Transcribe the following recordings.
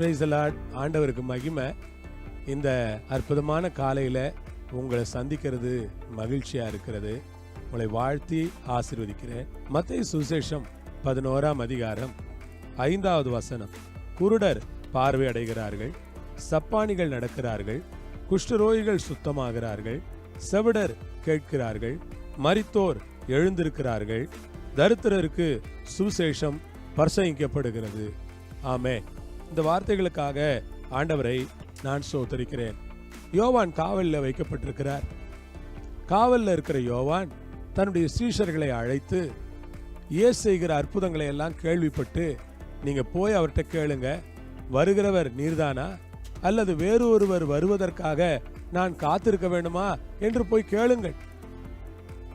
Praise ஆண்டவருக்கு மகிமை. இந்த அற்புதமான காலையில் உங்களை சந்திக்கிறது மகிழ்ச்சியாக இருக்கிறது. உங்களை வாழ்த்தி ஆசிர்வதிக்கிறேன். மத்திய சுசேஷம் பதினோராம் அதிகாரம் ஐந்தாவது வசனம். குருடர் பார்வை அடைகிறார்கள் சப்பானிகள் நடக்கிறார்கள். குஷ்டரோகிகள் சுத்தமாகிறார்கள். செவிடர் கேட்கிறார்கள். மரித்தோர் எழுந்திருக்கிறார்கள். தரித்திரருக்கு சுசேஷம் பிரசங்கிக்கப்படுகிறது ஆமே இந்த வார்த்தைகளுக்காக ஆண்டவரை நான் சோதரிக்கிறேன் யோவான் காவலில் வைக்கப்பட்டிருக்கிறார். காவலில் இருக்கிற யோவான் தன்னுடைய சீஷர்களை அழைத்து இயேசு செய்கிற அற்புதங்களை எல்லாம் கேள்விப்பட்டு நீங்கள் போய் அவர்கிட்ட கேளுங்க. வருகிறவர் நீர்தானா? அல்லது வேறு ஒருவர் வருவதற்காக நான் காத்திருக்க வேண்டுமா? என்று போய் கேளுங்கள்.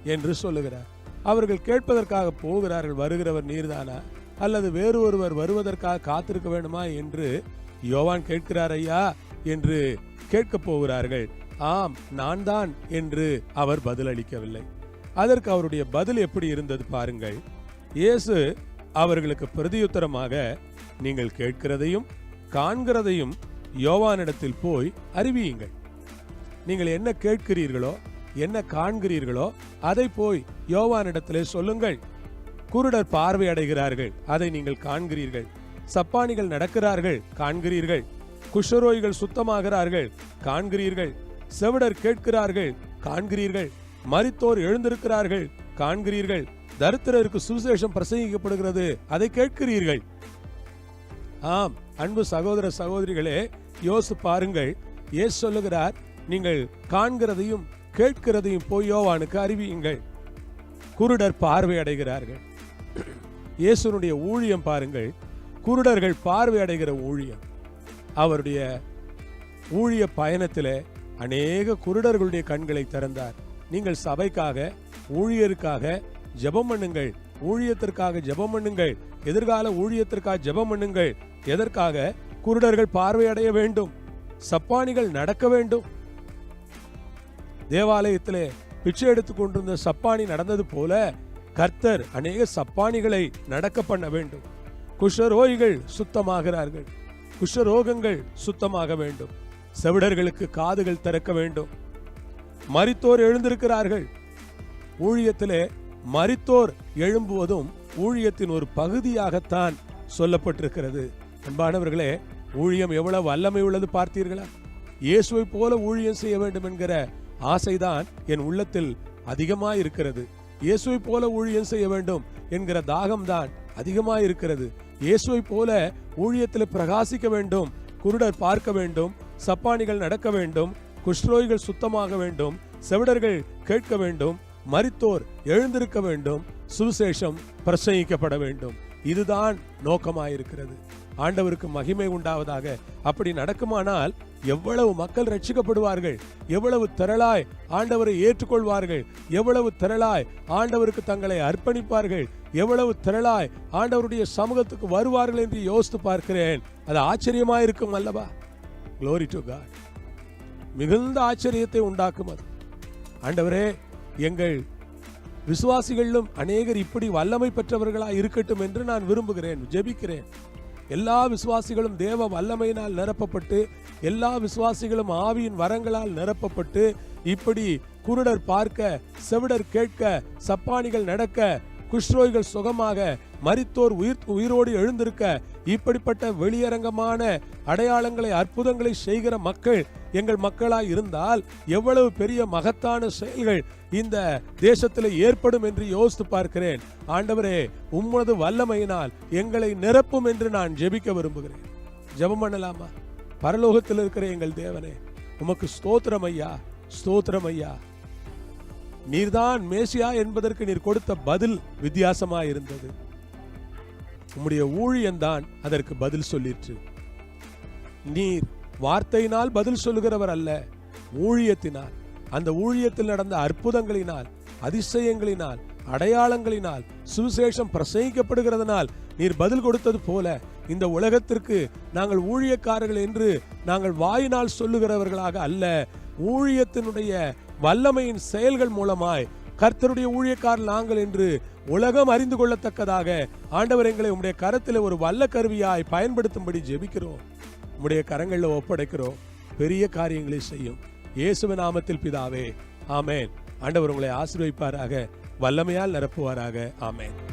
என்று சொல்லுகிறார். அவர்கள் கேட்பதற்காக போகிறார்கள் வருகிறவர் நீர்தானா? அல்லது வேறு ஒருவர் வருவதற்காக காத்திருக்க வேண்டுமா என்று யோவான் கேட்கிறார் ஐயா என்று கேட்கப் போகிறார்கள். ஆம் நான் தான் என்று அவர் பதிலளிக்கவில்லை. அதற்கு அவருடைய பதில் எப்படி இருந்தது பாருங்கள். இயேசு அவர்களுக்கு பிரதியுத்தரமாக நீங்கள் கேட்கிறதையும் காண்கிறதையும் யோவானிடத்தில் போய் அறிவியுங்கள். நீங்கள் என்ன கேட்கிறீர்களோ என்ன காண்கிறீர்களோ அதை போய் யோவானிடத்திலே சொல்லுங்கள். குருடர் பார்வை அடைகிறார்கள் அதை நீங்கள் காண்கிறீர்கள். சப்பானிகள் நடக்கிறார்கள் காண்கிறீர்கள். குஷரோய்கள் சுத்தமாகிறார்கள் காண்கிறீர்கள். செவிடர் கேட்கிறார்கள் காண்கிறீர்கள். மறித்தோர் எழுந்திருக்கிறார்கள் காண்கிறீர்கள். தரித்திரருக்கு சுவிசேஷம் பிரசங்கிக்கப்படுகிறது அதை கேட்கிறீர்கள். ஆம் அன்பு சகோதர சகோதரிகளே யோசு பாருங்கள். ஏ சொல்லுகிறார் நீங்கள் காண்கிறதையும் கேட்கிறதையும் போய் யோவானுக்கு அறிவியுங்கள். குருடர் பார்வை அடைகிறார்கள் இயேசுனுடைய ஊழியம் பாருங்கள். குருடர்கள் பார்வை அடைகிற ஊழியம். அவருடைய ஊழிய பயணத்திலே அநேக குருடர்களுடைய கண்களை திறந்தார். நீங்கள் சபைக்காக ஊழியருக்காக ஜெபம் பண்ணுங்கள். ஊழியத்திற்காக ஜெபம் பண்ணுங்கள். எதிர்கால ஊழியத்திற்காக ஜெபம் பண்ணுங்கள். எதற்காக? குருடர்கள் பார்வையடைய வேண்டும். சப்பானிகள் நடக்க வேண்டும். தேவாலயத்திலே பிச்சை எடுத்துக் கொண்டிருந்த சப்பானி நடந்தது போல கர்த்தர் அநேக சப்பானிகளை நடக்க பண்ண வேண்டும். குஷரோகிகள் சுத்தமாகிறார்கள். குஷரோகங்கள் சுத்தமாக வேண்டும். செவிடர்களுக்கு காதுகள் திறக்க வேண்டும். மரித்தோர் எழுந்திருக்கிறார்கள். ஊழியத்திலே மரித்தோர் எழும்புவதும் ஊழியத்தின் ஒரு பகுதியாகத்தான் சொல்லப்பட்டிருக்கிறது. அன்பானவர்களே ஊழியம் எவ்வளவு வல்லமை உள்ளது பார்த்தீர்களா? இயேசுவை போல ஊழியம் செய்ய வேண்டும் என்கிற ஆசைதான் என் உள்ளத்தில் அதிகமாக இருக்கிறது இயேசுவை போல ஊழியம் செய்ய வேண்டும் என்கிற தாகம்தான் அதிகமாக இருக்கிறது இயேசுவை போல ஊழியத்தில் பிரகாசிக்க வேண்டும் குருடர் பார்க்க வேண்டும் சப்பானிகள் நடக்க வேண்டும் குஷ்ரோய்கள் சுத்தமாக வேண்டும் செவிடர்கள் கேட்க வேண்டும் மரித்தோர் எழுந்திருக்க வேண்டும் சுவிசேஷம் பிரசங்கிக்கப்பட வேண்டும். இதுதான் நோக்கமாயிருக்கிறது. ஆண்டவருக்கு மகிமை உண்டாவதாக. அப்படி நடக்குமானால் எவ்வளவு மக்கள் ரட்சிக்கப்படுவார்கள் எவ்வளவு திரளாய் ஆண்டவரை ஏற்றுக்கொள்வார்கள் எவ்வளவு திரளாய் ஆண்டவருக்கு தங்களை அர்ப்பணிப்பார்கள் எவ்வளவு திரளாய் ஆண்டவருடைய சமூகத்துக்கு வருவார்கள் என்று யோசித்து பார்க்கிறேன். அது ஆச்சரியமாயிருக்கும் அல்லவா? க்ளோரி டு காட் மிகுந்த ஆச்சரியத்தை உண்டாக்கும் அது. ஆண்டவரே எங்கள் விசுவாசிகளிலும் அநேகர் இப்படி வல்லமை பெற்றவர்களாக இருக்கட்டும் என்று நான் விரும்புகிறேன் ஜெபிக்கிறேன். எல்லா விசுவாசிகளும் தேவ வல்லமையினால் நிரப்பப்பட்டு எல்லா விசுவாசிகளும் ஆவியின் வரங்களால் நிரப்பப்பட்டு இப்படி குருடர் பார்க்க செவிடர் கேட்க சப்பானிகள் நடக்க குஷ்ரோய்கள் சுகமாக மரித்தோர் உயிர் உயிரோடு எழுந்திருக்க இப்படிப்பட்ட வெளியரங்கமான அடையாளங்களை அற்புதங்களை செய்கிற மக்கள் எங்கள் மக்களாய் இருந்தால் எவ்வளவு பெரிய மகத்தான செயல்கள் இந்த தேசத்தில் ஏற்படும் என்று யோசித்து பார்க்கிறேன். ஆண்டவரே உம்மது வல்லமையினால் எங்களை நிரப்பும் என்று நான் ஜெபிக்க விரும்புகிறேன். ஜெபம் பண்ணலாமா? பரலோகத்தில் இருக்கிற எங்கள் தேவனே உமக்கு ஸ்தோத்திரம் ஐயா ஸ்தோத்திரம் ஐயா. நீர்தான் மேசியா என்பதற்கு நீர் கொடுத்த பதில் வித்தியாசமா இருந்தது உம்முடைய ஊழியன்தான் அதற்கு பதில் சொல்லிற்று. நீர் வார்த்தையினால் பதில் சொல்லுகிறவர் அல்ல ஊழியத்தினால். அந்த ஊழியத்தில் நடந்த அற்புதங்களினால் அதிசயங்களினால் அடையாளங்களினால் சுவிசேஷம் பிரசங்கிக்கப்படுகிறதுனால் நீர் பதில் கொடுத்தது போல இந்த உலகத்திற்கு நாங்கள் ஊழியக்காரர்கள் என்று நாங்கள் வாயினால் சொல்லுகிறவர்களாக அல்ல ஊழியத்தினுடைய வல்லமையின் செயல்கள் மூலமாய் கர்த்தருடைய ஊழியக்காரர் நாங்கள் என்று உலகம் அறிந்து கொள்ளத்தக்கதாக ஆண்டவர் எங்களை உம்முடைய கரத்தில் ஒரு வல்ல கருவியாய் பயன்படுத்தும்படி ஜெபிக்கிறோம். உம்முடைய கரங்களில் ஒப்படைக்கிறோம். பெரிய காரியங்களை செய்யும். இயேசுவின் நாமத்தில் பிதாவே ஆமேன். ஆண்டவர் உங்களை ஆசீர்வதிப்பாராக. வல்லமையால் நிரப்புவாராக. ஆமேன்.